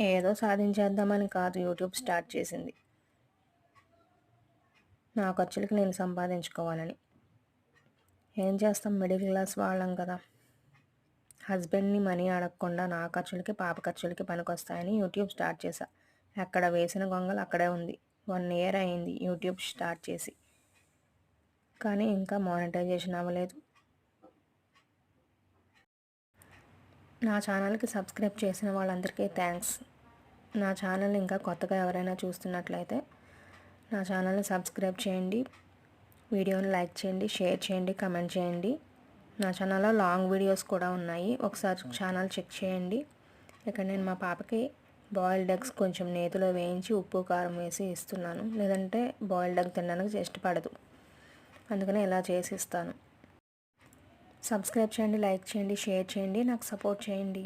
ఏదో సాధించేద్దామని కాదు YouTube start చేసింది. నా ఖర్చులకి నేను సంపాదించుకోవాలని. ఏం చేస్తాం? మిడిల్ క్లాస్ వాళ్ళం కదా. హస్బెండ్ని మనీ అడగకుండా నా ఖర్చులకి పాప ఖర్చులకి పనికొస్తాయని యూట్యూబ్ స్టార్ట్ చేశా. ఎక్కడ వేసిన గొంగలు అక్కడే ఉంది. వన్ ఇయర్ అయింది యూట్యూబ్ స్టార్ట్ చేసి. కానీ ఇంకా మానిటైజేషన్ అవ్వలేదు. నా ఛానల్కి సబ్స్క్రైబ్ చేసిన వాళ్ళందరికీ థ్యాంక్స్. నా ఛానల్ ఇంకా కొత్తగా ఎవరైనా చూస్తున్నట్లయితే నా ఛానల్ని సబ్స్క్రైబ్ చేయండి. వీడియోని లైక్ చేయండి షేర్ చేయండి కమెంట్ చేయండి. నా ఛానల్లో లాంగ్ వీడియోస్ కూడా ఉన్నాయి. ఒకసారి ఛానల్ చెక్ చేయండి. ఇక్కడ నేను మా పాపకి బాయిల్డ్ ఎగ్స్ కొంచెం నేతిలో వేయించి ఉప్పు కారం వేసి ఇస్తున్నాను. లేదంటే బాయిల్డ్ ఎగ్ తినడానికి ఇష్టపడదు. అందుకని ఇలా చేసి ఇస్తాను. సబ్స్క్రైబ్ చేయండి లైక్ చేయండి షేర్ చేయండి నాకు సపోర్ట్ చేయండి.